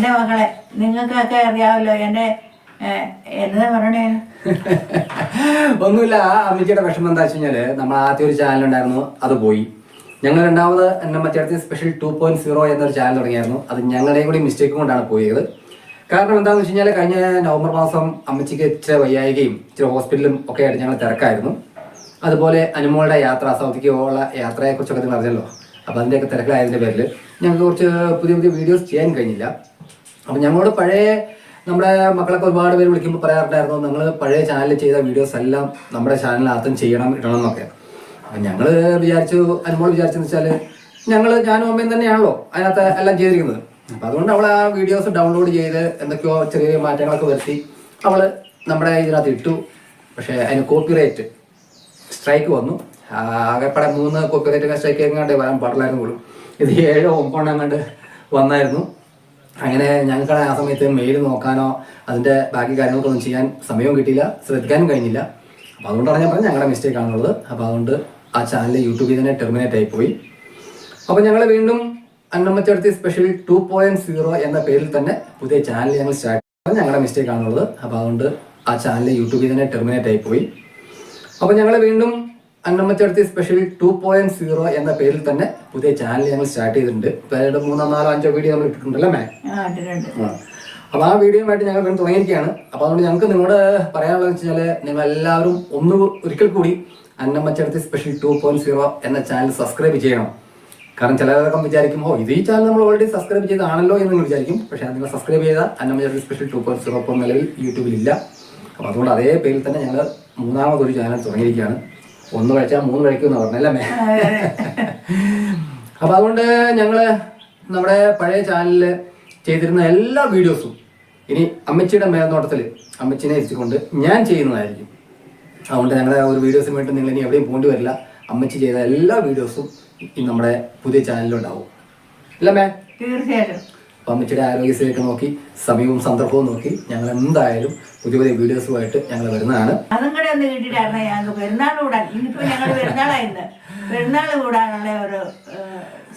എന്റെ മക്കളെ നിങ്ങൾക്കൊക്കെ അറിയാവല്ലോ എന്റെ എന്താ പറയണേ ഒന്നുമില്ല ആ അമ്മച്ചിയുടെ വിഷമം എന്താ വെച്ച് കഴിഞ്ഞാൽ നമ്മൾ ആദ്യം ഒരു ചാനൽ ഉണ്ടായിരുന്നു അത് പോയി. ഞങ്ങൾ രണ്ടാമത് എന്നെ മറ്റേ സ്പെഷ്യൽ ടു പോയിന്റ് സീറോ എന്നൊരു ചാനൽ തുടങ്ങിയായിരുന്നു. അത് ഞങ്ങളുടെയും കൂടി മിസ്റ്റേക്ക് കൊണ്ടാണ് പോയത്. കാരണം എന്താണെന്ന് വെച്ച് കഴിഞ്ഞാൽ കഴിഞ്ഞ നവംബർ മാസം അമ്മച്ചിക്ക് ഇച്ചിരി വയ്യായികയും ഇച്ചിരി ഹോസ്പിറ്റലും ഒക്കെ ആയിട്ട് ഞങ്ങൾ തിരക്കായിരുന്നു. അതുപോലെ അനുമോളുടെ യാത്ര സൗദിക്ക് ഉള്ള യാത്രയെക്കുറിച്ചൊക്കെ നിങ്ങൾ അറിഞ്ഞല്ലോ. അപ്പോൾ അതിന്റെയൊക്കെ തിരക്കിലായതിന്റെ പേരിൽ ഞങ്ങൾക്ക് കുറച്ച് പുതിയ പുതിയ വീഡിയോസ് ചെയ്യാൻ കഴിഞ്ഞില്ല. അപ്പം ഞങ്ങളോട് പഴയ നമ്മുടെ മക്കളൊക്കെ ഒരുപാട് പേര് വിളിക്കുമ്പോൾ പറയാറുണ്ടായിരുന്നു നിങ്ങൾ പഴയ ചാനലിൽ ചെയ്ത വീഡിയോസ് എല്ലാം നമ്മുടെ ചാനലിനകത്തും ചെയ്യണം ഇടണം എന്നൊക്കെ. അപ്പം ഞങ്ങൾ വിചാരിച്ചു അനുമോൾ വിചാരിച്ചെന്ന് വെച്ചാൽ ഞങ്ങൾ ഞാനും അമ്മയും തന്നെയാണല്ലോ അതിനകത്ത് എല്ലാം ചെയ്തിരിക്കുന്നത്. അപ്പം അതുകൊണ്ട് അവൾ ആ വീഡിയോസ് ഡൗൺലോഡ് ചെയ്ത് എന്തൊക്കെയോ ചെറിയ മാറ്റങ്ങളൊക്കെ വരുത്തി അവൾ നമ്മുടെ ഇതിനകത്ത് ഇട്ടു. പക്ഷേ അതിന് കോപ്പിറൈറ്റ് സ്ട്രൈക്ക് വന്നു. ആകെപ്പാടെ മൂന്ന് കോപ്പിറൈറ്റ് സ്ട്രൈക്ക് എങ്ങാണ്ട് വരാൻ പാടില്ലായിരുന്നു ഇത് ഏഴോ ഒമ്പതെണ്ണം വന്നായിരുന്നു. അങ്ങനെ ഞങ്ങൾക്ക് ആ സമയത്ത് മെയിൽ നോക്കാനോ അതിന്റെ ബാക്കി കാര്യങ്ങൾക്കൊന്നും ചെയ്യാൻ സമയവും കിട്ടിയില്ല ശ്രദ്ധിക്കാനും കഴിഞ്ഞില്ല. അപ്പോൾ അതുകൊണ്ടാണ് ഞാൻ പറഞ്ഞത് ഞങ്ങളുടെ മിസ്റ്റേക്ക് ആണുള്ളത് അപ്പോൾ അതുകൊണ്ട് ആ ചാനൽ യൂട്യൂബിൽ തന്നെ ടെർമിനേറ്റ് ആയിപ്പോയി. അപ്പോൾ ഞങ്ങൾ വീണ്ടും Annammachedathi special two point zero എന്ന പേരിൽ തന്നെ പുതിയ ചാനൽ ഞങ്ങൾ സ്റ്റാർട്ട് ചെയ്തത് ഞങ്ങളുടെ മിസ്റ്റേക്ക് ആണുള്ളത് അപ്പോൾ അതുകൊണ്ട് ആ ചാനൽ യൂട്യൂബിൽ തന്നെ ടെർമിനേറ്റ് ആയിപ്പോയി. അപ്പോൾ ഞങ്ങൾ വീണ്ടും Annammachedathi special two point zero എന്ന പേരിൽ തന്നെ പുതിയ ചാനൽ ഞങ്ങൾ സ്റ്റാർട്ട് ചെയ്തിട്ടുണ്ട്. മൂന്നോ നാലോ അഞ്ചോ വീഡിയോ നമ്മൾ ഇട്ടിട്ടുണ്ടല്ലോ മേ ആ ഇട്ടിട്ടുണ്ട്. അപ്പോൾ ആ വീഡിയോയുമായിട്ട് ഞങ്ങൾ വീണ്ടും തുടങ്ങിയിരിക്കുകയാണ്. അപ്പൊ അതുകൊണ്ട് ഞങ്ങൾക്ക് നിങ്ങളോട് പറയാനുള്ളത് വെച്ചാൽ നിങ്ങൾ എല്ലാവരും ഒന്ന് ഒരിക്കൽ കൂടി Annammachedathi special two point zero എന്ന ചാനൽ സബ്സ്ക്രൈബ് ചെയ്യണം. കാരണം ചിലരൊക്കെ വിചാരിക്കും ഓ ഇത് ഈ ചാനൽ നമ്മൾ ഓൾറെഡി സബ്സ്ക്രൈബ് ചെയ്താണല്ലോ എന്ന് നിങ്ങൾ വിചാരിക്കും. പക്ഷെ അതിനെ നിങ്ങൾ സബ്സ്ക്രൈബ് ചെയ്താൽ Annammachedathi special two point zero ഇപ്പോൾ നിലവിൽ യൂട്യൂബിലില്ല. അപ്പോൾ അതുകൊണ്ട് അതേ പേരിൽ തന്നെ ഞങ്ങൾ മൂന്നാമതൊരു ചാനൽ തുടങ്ങിയിരിക്കുകയാണ്. ഒന്ന് കഴിച്ചാൽ മൂന്ന് കഴിക്കുമെന്ന് പറഞ്ഞല്ലേ അപ്പൊ അതുകൊണ്ട് ഞങ്ങൾ നമ്മുടെ പഴയ ചാനലിൽ ചെയ്തിരുന്ന എല്ലാ വീഡിയോസും ഇനി അമ്മച്ചിയുടെ മേൽനോട്ടത്തിൽ അമ്മച്ചിനെ എത്തിക്കൊണ്ട് ഞാൻ ചെയ്യുന്നതായിരിക്കും. അതുകൊണ്ട് ഞങ്ങളുടെ ഒരു വീഡിയോസിന് വേണ്ടി നിങ്ങൾ ഇനി എവിടെയും പോകേണ്ടി വരില്ല. അമ്മച്ചി ചെയ്ത എല്ലാ വീഡിയോസും നമ്മുടെ പുതിയ ചാനലിലുണ്ടാവും അല്ല മേ തീർച്ചയായിട്ടും. അപ്പം അമ്മച്ചിയുടെ ആരോഗ്യസ്ഥിതിയൊക്കെ നോക്കി സമയവും സന്ദർഭവും നോക്കി ഞങ്ങൾ എന്തായാലും പുതിയ പുതിയ വീഡിയോസുമായിട്ട് ഞങ്ങൾ വരുന്നതാണ്. അതും കൂടെ ഒന്ന് കിട്ടിയിട്ടായിരുന്നു ഞങ്ങൾക്ക് പെരുന്നാൾ കൂടാൻ. ഇന്നിപ്പോ ഞങ്ങൾ പെരുന്നാളായിരുന്നു പെരുന്നാൾ കൂടാനുള്ള ഒരു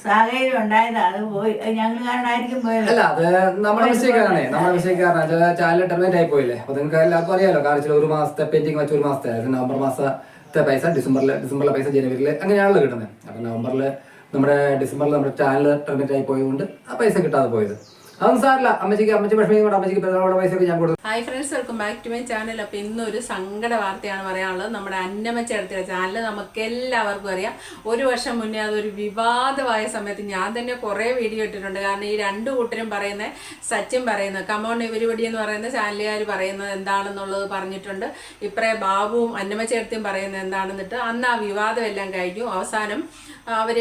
സാഹചര്യം ഉണ്ടായത്. അത് പോയി. അത് ഞങ്ങൾ കാരണമായിരിക്കും പോയത്. അല്ല അത് നമ്മുടെ മിസ്റ്റേക്കാണ്. നമ്മുടെ മിസ്റ്റേക്കാണ്. ചാനൽ ടെർമിനേറ്റ് ആയി പോയില്ലേ? അപ്പൊ നിങ്ങൾക്ക് എല്ലാവർക്കും അറിയാലോ കാരണം ഒരു മാസത്തെ പെൻഡിങ് വെച്ച ഒരു മാസത്തെ. നവംബർ മാസത്തെ പൈസ ഡിസംബറിൽ ഡിസംബറിലെ പൈസ ജനുവരിയിൽ അങ്ങനെയാണല്ലോ കിട്ടുന്നത്. അപ്പൊ നവംബറിൽ നമ്മുടെ ഡിസംബറിൽ നമ്മുടെ ചാനൽ ടെർമിനേറ്റ് ആയി പോയതുകൊണ്ട് ആ പൈസ കിട്ടാതെ പോയത്. അമ്മച്ചി ഞാൻ hi friends welcome back to my channel അപ്പോൾ ഇന്നൊരു സങ്കട വാർത്തയാണ് പറയാനുള്ളത്. നമ്മുടെ അന്നമച്ചേർത്തിയുടെ ചാനൽ നമുക്ക് എല്ലാവർക്കും അറിയാം. ഒരു വർഷം മുന്നേ അതൊരു വിവാദമായ സമയത്ത് ഞാൻ തന്നെ കുറേ വീഡിയോ ഇട്ടിട്ടുണ്ട്. കാരണം ഈ രണ്ട് കൂട്ടരും പറയുന്നത് സച്ചിൻ പറയുന്നത് കമോൺ ഇവരിപടി എന്ന് പറയുന്ന ചാനലുകാർ പറയുന്നത് എന്താണെന്നുള്ളത് പറഞ്ഞിട്ടുണ്ട്. ഇപ്പറേ ബാബുവും അന്നമച്ചേർത്തിയും പറയുന്നത് എന്താണെന്നിട്ട് അന്ന് ആ വിവാദം എല്ലാം കഴിഞ്ഞു. അവസാനം അവർ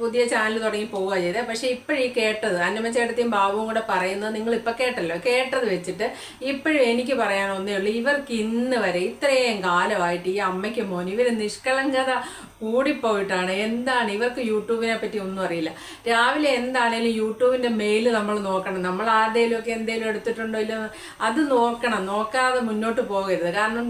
പുതിയ ചാനൽ തുടങ്ങി പോവുക ചെയ്തത്. പക്ഷേ ഇപ്പോഴീ കേട്ടത് അന്നമ്മച്ചേട്ടത്തെയും ബാബുവും കൂടെ പറയുന്നത് നിങ്ങൾ ഇപ്പൊ കേട്ടല്ലോ. കേട്ടത് വെച്ചിട്ട് ഇപ്പോഴും എനിക്ക് പറയാൻ ഒന്നേ ഉള്ളൂ ഇവർക്ക് ഇന്ന് വരെ ഇത്രയും കാലമായിട്ട് ഈ അമ്മയ്ക്കും മോനും ഇവർ നിഷ്കളങ്കത കൂടിപ്പോയിട്ടാണ്. എന്താണ് ഇവർക്ക് യൂട്യൂബിനെ പറ്റി ഒന്നും അറിയില്ല. രാവിലെ എന്താണേലും യൂട്യൂബിന്റെ മെയിൽ നമ്മൾ നോക്കണം. നമ്മൾ ആരുടെയും ഒക്കെ എന്തെങ്കിലും എടുത്തിട്ടുണ്ടോ ഇല്ല അത് നോക്കണം. നോക്കാതെ മുന്നോട്ട് പോകരുത്. കാരണം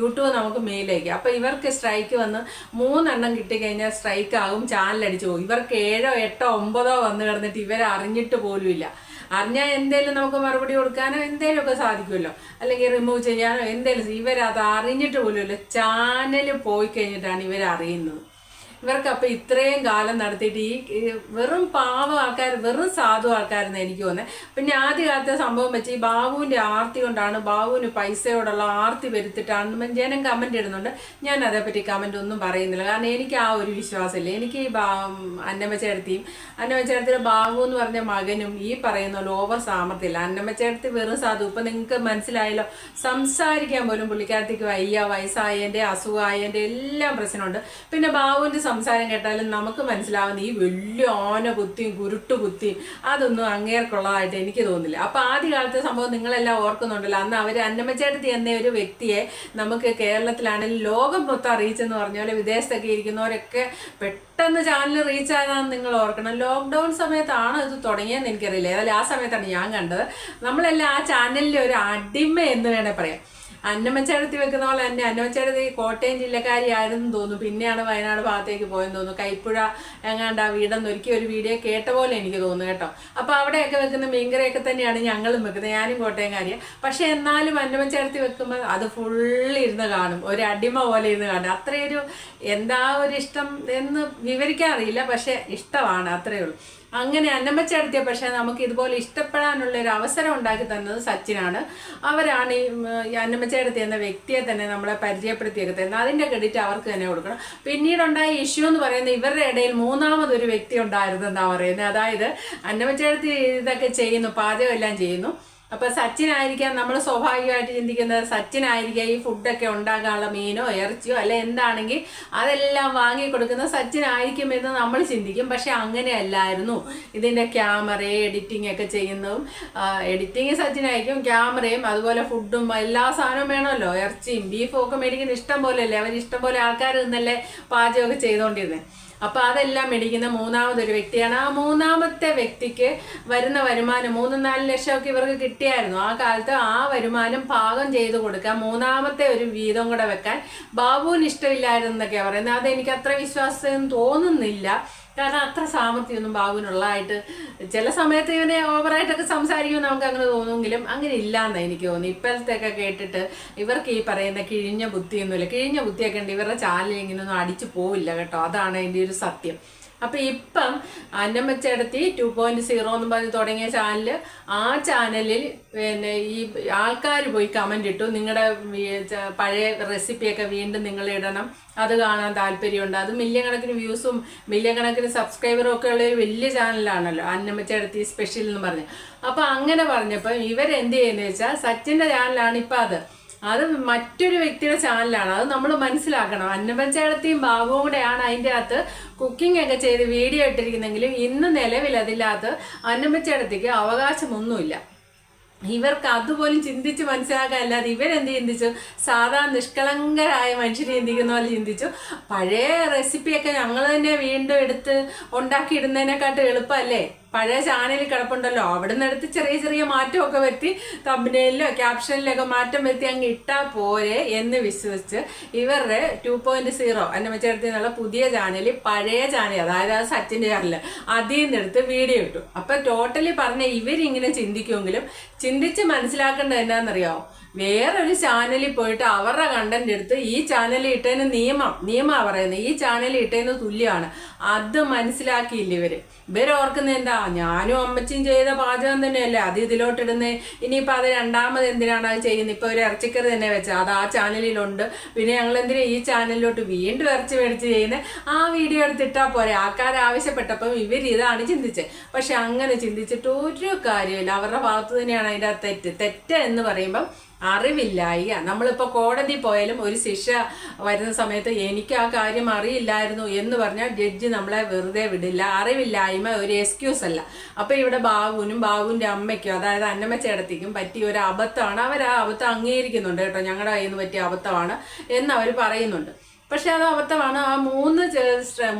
യൂട്യൂബ് നമുക്ക് മെയിലേക്ക് അപ്പോൾ ഇവർക്ക് സ്ട്രൈക്ക് വന്ന് മൂന്നെണ്ണം കിട്ടിക്കഴിഞ്ഞാൽ സ്ട്രൈക്ക് ആകും ചാനൽ അടിച്ചു പോകും. ഇവർക്ക് ഏഴോ എട്ടോ ഒമ്പതോ വന്നു കിടന്നിട്ട് ഇവരെ അറിഞ്ഞിട്ട് പോലുമില്ല. അറിഞ്ഞാൽ എന്തേലും നമുക്ക് മറുപടി കൊടുക്കാനോ എന്തേലും ഒക്കെ സാധിക്കുമല്ലോ. അല്ലെങ്കിൽ റിമൂവ് ചെയ്യാനോ എന്തേലും. ഇവരത് അറിഞ്ഞിട്ട് പോലുമല്ലോ ചാനൽ പോയി കഴിഞ്ഞിട്ടാണ് ഇവർ അറിയുന്നത് ഇവർക്ക് അപ്പൊ ഇത്രയും കാലം നടത്തിയിട്ട് ഈ വെറും പാവ ആൾക്കാർ വെറും സാധു ആൾക്കാരെന്ന് എനിക്ക് തോന്നുന്നത്. പിന്നെ ആദ്യ കാലത്തെ സംഭവം വെച്ച് ഈ ബാബുവിന്റെ ആർത്തി കൊണ്ടാണ് ബാബുവിന് പൈസയോടുള്ള ആർത്തി വരുത്തിട്ടാണ് ജനം കമന്റ് ഇടുന്നുണ്ട്. ഞാൻ അതേപ്പറ്റി കമന്റ് ഒന്നും പറയുന്നില്ല. കാരണം എനിക്ക് ആ ഒരു വിശ്വാസമില്ല. എനിക്ക് ഈ ബാ അന്നമ്മച്ചേടത്തിയും അന്നമ്മച്ചേടത്തിലെ ബാബു എന്ന് പറഞ്ഞ മകനും ഈ പറയുന്ന പോലെ ഓവർ സാമർത്ഥ്യമില്ല അന്നമ്മച്ചേടത്തി വെറും സാധു. ഇപ്പം നിങ്ങൾക്ക് മനസ്സിലായല്ലോ സംസാരിക്കാൻ പോലും പുള്ളിക്കാരത്തേക്ക് വയ്യ. വയസ്സായതിന്റെ അസുഖമായതിന്റെ എല്ലാം പ്രശ്നമുണ്ട്. പിന്നെ ബാബുവിന്റെ സംസാരം കേട്ടാലും നമുക്ക് മനസ്സിലാവുന്ന ഈ വലിയ ഓന കുത്തിയും കുരുട്ട് കുത്തിയും അതൊന്നും അങ്ങേർക്കുള്ളതായിട്ട് എനിക്ക് തോന്നില്ല അപ്പോൾ ആദ്യ കാലത്തെ സംഭവം നിങ്ങളെല്ലാം ഓർക്കുന്നുണ്ടല്ലോ. അന്ന് അവർ അന്നമ്മച്ചേട്ടത്തി എന്ന ഒരു വ്യക്തിയെ നമുക്ക് കേരളത്തിലാണെങ്കിലും ലോകം മൊത്തം അറിയിച്ചെന്ന് പറഞ്ഞ പോലെ വിദേശത്തൊക്കെ ഇരിക്കുന്നവരൊക്കെ പെട്ടെന്ന് ചാനൽ റീച്ച് ആയതാണെന്ന് നിങ്ങൾ ഓർക്കണം. ലോക്ക്ഡൗൺ സമയത്താണ് ഇത് തുടങ്ങിയെന്ന് എനിക്കറിയില്ല. ഏതായാലും ആ സമയത്താണ് ഞാൻ കണ്ടത്. നമ്മളെല്ലാം ആ ചാനലിലെ ഒരു അടിമ എന്ന് വേണേൽ പറയാം. അന്നമ്മച്ചേടത്തി വെക്കുന്ന പോലെ തന്നെ അന്നമ്മച്ചാടത്തി കോട്ടയം ജില്ലക്കാരിയായിരുന്നു തോന്നുന്നു. പിന്നെയാണ് വയനാട് ഭാഗത്തേക്ക് പോയെന്ന് തോന്നുന്നു. കൈപ്പുഴ എങ്ങാണ്ട് ആ വീടെന്ന് ഒരിക്കൽ ഒരു വീഡിയോ കേട്ട പോലെ എനിക്ക് തോന്നുന്നു കേട്ടോ. അപ്പൊ അവിടെയൊക്കെ വെക്കുന്ന മീൻകറിയൊക്കെ തന്നെയാണ് ഞങ്ങളും വെക്കുന്നത്. ഞാനും കോട്ടയംകാരിയാണ് പക്ഷെ എന്നാലും അന്നമ്മച്ചാടത്തി വെക്കുമ്പോൾ അത് ഫുള്ള് ഇരുന്ന് കാണും. ഒരു അടിമ പോലെ ഇരുന്ന് കാണും. അത്രയൊരു എന്താ ഒരു ഇഷ്ടം എന്ന് വിവരിക്കാൻ അറിയില്ല. പക്ഷെ ഇഷ്ടമാണ് അത്രയേ ഉള്ളൂ. അങ്ങനെ അന്നമ്മച്ചേടത്തിയ പക്ഷേ നമുക്ക് ഇതുപോലെ ഇഷ്ടപ്പെടാനുള്ള ഒരു അവസരം ഉണ്ടാക്കി തന്നത് സച്ചിനാണ്. അവരാണ് ഈ ഉം, അന്നമ്മച്ചേടത്തി എന്ന വ്യക്തിയെ തന്നെ നമ്മളെ പരിചയപ്പെടുത്തിയൊക്കെ തരുന്നത് അതിന്റെ ക്രെഡിറ്റ് അവർക്ക് തന്നെ കൊടുക്കണം. പിന്നീടുണ്ടായ ഇഷ്യൂ എന്ന് പറയുന്നത് ഇവരുടെ ഇടയിൽ മൂന്നാമതൊരു വ്യക്തി ഉണ്ടായിരുന്നു എന്നാ പറയുന്നത്. അതായത് അന്നമ്മച്ചേടത്തി ഇതൊക്കെ ചെയ്യുന്നു പാചകം എല്ലാം ചെയ്യുന്നു. അപ്പൊ സച്ചിനായിരിക്കാം നമ്മൾ സ്വാഭാവികമായിട്ട് ചിന്തിക്കുന്നത് സച്ചിൻ സച്ചിനായിരിക്കാം ഈ ഫുഡൊക്കെ ഉണ്ടാക്കാനുള്ള മീനോ ഇറച്ചിയോ അല്ലെ എന്താണെങ്കിൽ അതെല്ലാം വാങ്ങി കൊടുക്കുന്ന സച്ചിൻ ആയിരിക്കും എന്ന് നമ്മൾ ചിന്തിക്കും. പക്ഷെ അങ്ങനെയല്ലായിരുന്നു. ഇതിന്റെ ക്യാമറ എഡിറ്റിംഗ് ഒക്കെ ചെയ്യുന്നതും എഡിറ്റിംഗ് സച്ചിനായിരിക്കും ക്യാമറയും അതുപോലെ ഫുഡും എല്ലാ സാധനവും വേണമല്ലോ. ഇറച്ചിയും ബീഫും ഒക്കെ മേടിക്കുന്ന ഇഷ്ടം പോലെ അല്ലേ അവർ ഇഷ്ടം പോലെ ആൾക്കാർ നിന്നല്ലേ പാചകമൊക്കെ ചെയ്തുകൊണ്ടിരുന്നത് അപ്പൊ അതെല്ലാം മേടിക്കുന്ന മൂന്നാമതൊരു വ്യക്തിയാണ്. ആ മൂന്നാമത്തെ വ്യക്തിക്ക് വരുന്ന വരുമാനം മൂന്ന് നാല് ലക്ഷമൊക്കെ ഇവർക്ക് കിട്ടിയായിരുന്നു. ആ കാലത്ത് ആ വരുമാനം പാകം ചെയ്ത് കൊടുക്കാൻ മൂന്നാമത്തെ ഒരു വീതം കൂടെ വെക്കാൻ ബാബുവിന് ഇഷ്ടമില്ലായിരുന്നു എന്നൊക്കെയാണ് പറയുന്നത്. അത് എനിക്ക് അത്ര വിശ്വാസം തോന്നുന്നില്ല. കാരണം അത്ര സാമർഥ്യമൊന്നും ബാബുവിനുള്ളതായിട്ട് ചില സമയത്ത് ഇവനെ ഓവറായിട്ടൊക്കെ സംസാരിക്കുമെന്ന് നമുക്ക് അങ്ങനെ തോന്നുമെങ്കിലും അങ്ങനെ ഇല്ലാന്നാണ് എനിക്ക് തോന്നുന്നു ഇപ്പോഴത്തെയൊക്കെ കേട്ടിട്ട് ഇവർക്ക് ഈ പറയുന്ന കിഴിഞ്ഞ ബുദ്ധിയൊന്നുമില്ല കിഴിഞ്ഞ ബുദ്ധിയൊക്കെ ഉണ്ട് ഇവരുടെ ചാലിൽ ഇങ്ങനെയൊന്നും അടിച്ചു പോവില്ല കേട്ടോ. അതാണ് അതിന്റെ ഒരു സത്യം. അപ്പൊ ഇപ്പം അന്നമ്മച്ചേടത്തി ടു പോയിന്റ് സീറോ എന്ന് പറഞ്ഞ് തുടങ്ങിയ ചാനൽ ആ ചാനലിൽ പിന്നെ ഈ ആൾക്കാർ പോയി കമന്റ് ഇട്ടു. നിങ്ങളുടെ പഴയ റെസിപ്പിയൊക്കെ വീണ്ടും നിങ്ങൾ ഇടണം. അത് കാണാൻ താല്പര്യമുണ്ട്. അത് മില്യൺ കണക്കിന് വ്യൂസും മില്യൺ കണക്കിന് സബ്സ്ക്രൈബറും ഒക്കെ ഉള്ള ഒരു വലിയ ചാനലാണല്ലോ അന്നമ്മച്ചേടത്തി സ്പെഷ്യൽ എന്ന് പറഞ്ഞ്. അപ്പൊ അങ്ങനെ പറഞ്ഞപ്പോൾ ഇവരെന്ത് ചെയ്യുന്നത് വെച്ചാൽ സച്ചിന്റെ ചാനലാണ് ഇപ്പൊ അത്. അത് മറ്റൊരു വ്യക്തിയുടെ ചാനലാണ്. അത് നമ്മൾ മനസ്സിലാക്കണം. അന്നപഞ്ചായത്തിയും ബാബുവും കൂടെയാണ് അതിന്റെ അകത്ത് കുക്കിംഗ് ഒക്കെ ചെയ്ത് വീഡിയോ ഇട്ടിരിക്കുന്നെങ്കിലും ഇന്ന് നിലവിൽ അതില്ലാത്ത അന്നപഞ്ചായത്തേക്ക് അവകാശമൊന്നുമില്ല. ഇവർക്ക് അതുപോലും ചിന്തിച്ച് മനസ്സിലാക്കാൻ അല്ലാതെ ഇവരെന്ത് ചിന്തിച്ചു? സാധാരണ നിഷ്കളങ്കരായ മനുഷ്യരെ ചിന്തിക്കുന്ന പോലെ ചിന്തിച്ചു. പഴയ റെസിപ്പിയൊക്കെ ഞങ്ങൾ തന്നെ വീണ്ടും എടുത്ത് ഉണ്ടാക്കിയിടുന്നതിനെക്കാട്ടും എളുപ്പമല്ലേ? പഴയ ചാനലിൽ കിടപ്പുണ്ടല്ലോ. അവിടെ നിന്ന് എടുത്ത് ചെറിയ ചെറിയ മാറ്റമൊക്കെ വരുത്തി തമ്പനയിലോ ക്യാപ്ഷനിലൊക്കെ മാറ്റം വരുത്തി അങ്ങ് ഇട്ടാൽ പോരെ എന്ന് വിശ്വസിച്ച് ഇവരുടെ ടു പോയിന്റ് സീറോ അന്നമ്മച്ചേർത്തി എന്നുള്ള പുതിയ ചാനലിൽ പഴയ ചാനൽ അതായത് അത് സച്ചിന്റെ ചാനൽ അതിൽ നിന്നെടുത്ത് വീഡിയോ ഇട്ടു. അപ്പം ടോട്ടലി പറഞ്ഞ ഇവരിങ്ങനെ ചിന്തിക്കുമെങ്കിലും ചിന്തിച്ച് മനസ്സിലാക്കേണ്ടത് എന്നാന്നറിയാമോ വേറൊരു ചാനലിൽ പോയിട്ട് അവരുടെ കണ്ടന്റ് എടുത്ത് ഈ ചാനലിൽ ഇട്ടതിന് നിയമം. നിയമമാണ് പറയുന്നത് ഈ ചാനലിൽ ഇട്ടതിന് തുല്യമാണ്. അത് മനസ്സിലാക്കിയില്ല ഇവർ? ഇവർ ഓർക്കുന്നത് എന്താ ഞാനും അമ്മച്ചിയും ചെയ്ത പാചകം തന്നെയല്ലേ? അത് ഇതിലോട്ടിടുന്നേ. ഇനിയിപ്പോൾ അത് രണ്ടാമത് എന്തിനാണ് അത് ചെയ്യുന്നത് ഇപ്പോൾ ഒരു ഇറച്ചിക്കറി തന്നെ വെച്ചാൽ അത് ആ ചാനലിലുണ്ട് പിന്നെ ഞങ്ങൾ എന്തിനാ ഈ ചാനലിലോട്ട് വീണ്ടും ഇറച്ചി മേടിച്ച് ചെയ്യുന്നത് ആ വീഡിയോ എടുത്തിട്ടാൽ പോരെ. ആൾക്കാർ ആവശ്യപ്പെട്ടപ്പം ഇവർ ഇതാണ് ചിന്തിച്ചത് പക്ഷെ അങ്ങനെ ചിന്തിച്ചിട്ട് ഒരു കാര്യമില്ല അവരുടെ ഭാഗത്ത് തന്നെയാണ് അതിന്റെ തെറ്റ്. തെറ്റ് എന്ന് പറയുമ്പം അറിവില്ലായിക. നമ്മളിപ്പോൾ കോടതി പോയാലും ഒരു ശിക്ഷ വരുന്ന സമയത്ത് എനിക്ക് ആ കാര്യം അറിയില്ലായിരുന്നു എന്ന് പറഞ്ഞാൽ ജഡ്ജി നമ്മളെ വെറുതെ വിടില്ല. അറിവില്ലായ്മ ഒരു എക്സ്ക്യൂസ് അല്ല. അപ്പോൾ ഇവിടെ ബാബുവിനും ബാബുവിന്റെ അമ്മയ്ക്കും അതായത് അന്നമ്മ ചേടത്തിക്കും പറ്റിയ ഒരു അബദ്ധമാണ്. അവർ ആ അബദ്ധം അംഗീകരിക്കുന്നുണ്ട് കേട്ടോ. ഞങ്ങളുടെ കയ്യിൽ നിന്ന് പറ്റിയ അബദ്ധമാണ് എന്ന് അവർ പറയുന്നുണ്ട്. പക്ഷെ അത് അബദ്ധമാണ്. ആ മൂന്ന്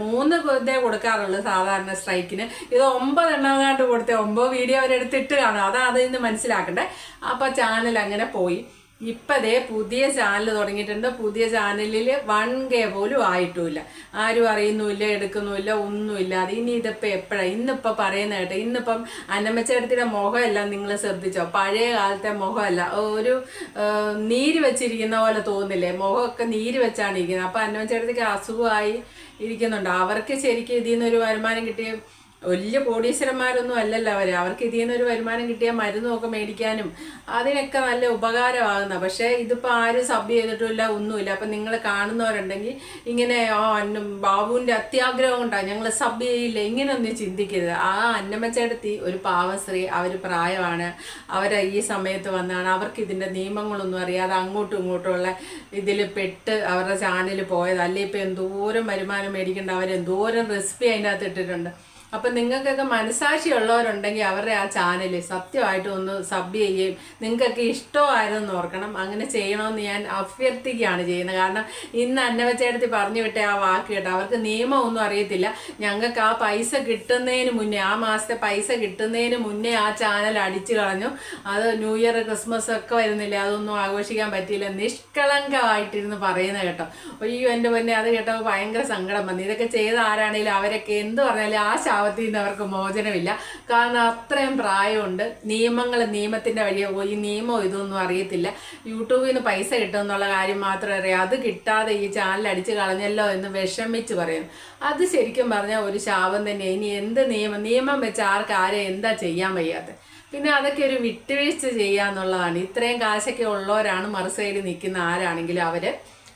മൂന്ന് ഇതേ കൊടുക്കാറുള്ളൂ സാധാരണ സ്ട്രൈക്കിന്. ഇത് ഒമ്പത് എണ്ണാകാണ്ട് കൊടുത്തേ ഒമ്പത് വീഡിയോ അവരെടുത്തിട്ട് കാണും. അതാ അതിൽ നിന്ന് മനസ്സിലാക്കണ്ടേ. അപ്പൊ ചാനൽ അങ്ങനെ പോയി. ഇപ്പതേ പുതിയ ചാനൽ തുടങ്ങിയിട്ടുണ്ട്. പുതിയ ചാനലിൽ വൺ കെ പോലും ആയിട്ടുമില്ല ആരും അറിയുന്നുമില്ല എടുക്കുന്നുമില്ല ഒന്നുമില്ല. അത് ഇനി ഇതിപ്പോൾ എപ്പോഴാണ് ഇന്നിപ്പോൾ പറയുന്ന കേട്ടോ. ഇന്നിപ്പം അന്നമ്മച്ചേട്ടത്തിന്റെ മുഖമല്ല നിങ്ങൾ ശ്രദ്ധിച്ചോ? പഴയ കാലത്തെ മുഖമല്ല. ഒരു നീര് വെച്ചിരിക്കുന്ന പോലെ തോന്നില്ലേ മുഖമൊക്കെ നീര് വെച്ചാണ് ഇരിക്കുന്നത്. അപ്പം അന്നമ്മച്ചേടത്തിക്ക് അസുഖമായി ഇരിക്കുന്നുണ്ട്. അവർക്ക് ശരിക്കും ഇതിൽ നിന്നൊരു വരുമാനം കിട്ടിയ വലിയ കോടീശ്വരന്മാരൊന്നും അല്ലല്ലോ അവർ അവർക്ക് ഇതിൽ നിന്നൊരു വരുമാനം കിട്ടിയാൽ മരുന്നൊക്കെ മേടിക്കാനും അതിനൊക്കെ നല്ല ഉപകാരമാകുന്ന. പക്ഷേ ഇതിപ്പോൾ ആരും സബ് ചെയ്തിട്ടില്ല ഒന്നുമില്ല. അപ്പം നിങ്ങൾ കാണുന്നവരുണ്ടെങ്കിൽ ഇങ്ങനെ ആ അന്നം ബാബുവിന്റെ അത്യാഗ്രഹം കൊണ്ടാണ് ഞങ്ങൾ സബ് ചെയ്യില്ല. ഇങ്ങനെയൊന്നും ചിന്തിക്കരുത്. ആ അന്നമ്മച്ചേടത്തി ഒരു പാവസ്ത്രീ അവർ പ്രായമാണ്. അവർ ഈ സമയത്ത് വന്നാണ്. അവർക്ക് ഇതിന്റെ നിയമങ്ങളൊന്നും അറിയാതെ അങ്ങോട്ടും ഇങ്ങോട്ടും ഉള്ള ഇതിൽ പെട്ട് അവരുടെ ചാനലിൽ പോയത്. അല്ലെ ഇപ്പം എന്തോരം വരുമാനം മേടിക്കേണ്ട. അവരെന്തോരം റെസിപ്പി അതിന്റെ അകത്ത് ഇട്ടിട്ടുണ്ട്. അപ്പം നിങ്ങൾക്കൊക്കെ മനസാക്ഷി ഉള്ളവരുണ്ടെങ്കിൽ അവരുടെ ആ ചാനൽ സത്യമായിട്ട് ഒന്ന് സബ് ചെയ്യുകയും നിങ്ങൾക്കൊക്കെ ഇഷ്ടമായിരുന്നെന്ന് ഓർക്കണം. അങ്ങനെ ചെയ്യണമെന്ന് ഞാൻ അഭ്യർത്ഥിക്കുകയാണ് ചെയ്യുന്നത്. കാരണം ഇന്ന് അന്നവച്ചേടത്തി പറഞ്ഞു വിട്ട ആ വാക്ക് കേട്ടോ അവർക്ക് നിയമമൊന്നും അറിയത്തില്ല. ഞങ്ങൾക്ക് ആ പൈസ കിട്ടുന്നതിന് മുന്നേ ആ മാസത്തെ പൈസ കിട്ടുന്നതിന് മുന്നേ ആ ചാനൽ അടിച്ചു കളഞ്ഞു. അത് ന്യൂ ഇയർ ക്രിസ്മസ് ഒക്കെ വരുന്നില്ല അതൊന്നും ആഘോഷിക്കാൻ പറ്റിയില്ല. നിഷ്കളങ്കമായിട്ടിരുന്ന് പറയുന്നത് കേട്ടോ. അയ്യോ എന്റെ പൊന്നെ അത് കേട്ടോ ഭയങ്കര സങ്കടം വന്നു. ഇതൊക്കെ ചെയ്ത ആരാണെങ്കിലും അവരൊക്കെ എന്ത് പറഞ്ഞാലും ആ ശാപത്തിൽ നിന്ന് അവർക്ക് മോചനമില്ല. കാരണം അത്രയും പ്രായമുണ്ട്. നിയമങ്ങൾ നിയമത്തിന്റെ വഴിയെ പോയി നിയമം ഇതൊന്നും അറിയത്തില്ല. യൂട്യൂബിൽ നിന്ന് പൈസ കിട്ടും എന്നുള്ള കാര്യം മാത്രമേ അറിയാം. അത് കിട്ടാതെ ഈ ചാനൽ അടിച്ചു കളഞ്ഞല്ലോ എന്ന് വിഷമിച്ച് പറയുന്നു അത് ശരിക്കും പറഞ്ഞാൽ ഒരു ശാപം തന്നെ ഇനി എന്ത് നിയമം? നിയമം വെച്ച് ആർക്ക് ആരെ എന്താ ചെയ്യാൻ വയ്യാത്തത് പിന്നെ അതൊക്കെ ഒരു വിട്ടുവീഴ്ച ചെയ്യാന്നുള്ളതാണ്. ഇത്രയും കാശൊക്കെ ഉള്ളവരാണ് മറുസൈഡിൽ നിൽക്കുന്ന ആരാണെങ്കിലും അവർ.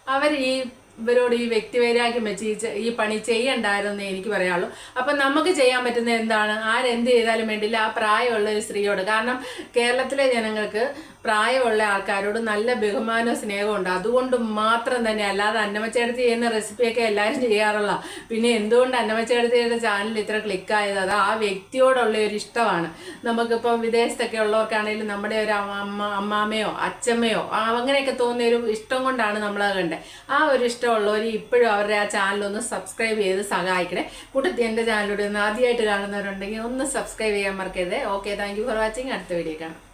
അവർ ഈ ഇവരോട് ഈ വ്യക്തി വൈരാഗ്യം വെച്ച് ഈ പണി ചെയ്യണ്ടായിരുന്നേ എനിക്ക് പറയാനുള്ളൂ. അപ്പം നമുക്ക് ചെയ്യാൻ പറ്റുന്ന എന്താണ്? ആരെന്ത് ചെയ്താലും വേണ്ടില്ല. ആ പ്രായമുള്ള ഒരു സ്ത്രീയോട്. കാരണം കേരളത്തിലെ ജനങ്ങൾക്ക് പ്രായമുള്ള ആൾക്കാരോട് നല്ല ബഹുമാനവും സ്നേഹവും ഉണ്ട്. അതുകൊണ്ട് മാത്രം തന്നെ അല്ലാതെ അന്നമച്ചേടത്തി ചെയ്യുന്ന റെസിപ്പിയൊക്കെ എല്ലാവരും ചെയ്യാറുള്ള. പിന്നെ എന്തുകൊണ്ട് അന്നമച്ചേടത്തിയുടെ ചാനൽ ഇത്ര ക്ലിക്കായത്? അത് ആ വ്യക്തിയോടുള്ള ഒരു ഇഷ്ടമാണ്. നമുക്കിപ്പം വിദേശത്തൊക്കെ ഉള്ളവർക്കാണെങ്കിലും നമ്മുടെ ഒരു അമ്മ അമ്മാമ്മയോ അച്ഛമ്മയോ അങ്ങനെയൊക്കെ തോന്നിയ ഒരു ഇഷ്ടം കൊണ്ടാണ് നമ്മൾ കണ്ടത് ആ ഒരു ഇഷ്ടമുള്ളവർ ഇപ്പോഴും അവരുടെ ആ ചാനൽ ഒന്ന് സബ്സ്ക്രൈബ് ചെയ്ത് സഹായിക്കണേ. കൂട്ടത്തി എന്റെ ചാനലിലൂടെ ഒന്ന് ആദ്യമായിട്ട് കാണുന്നവരുണ്ടെങ്കിൽ ഒന്ന് സബ്സ്ക്രൈബ് ചെയ്യാൻ മറക്കരുത്. ഓക്കെ താങ്ക് ഫോർ വാച്ചിങ് അടുത്ത വീഡിയോ കാണാം.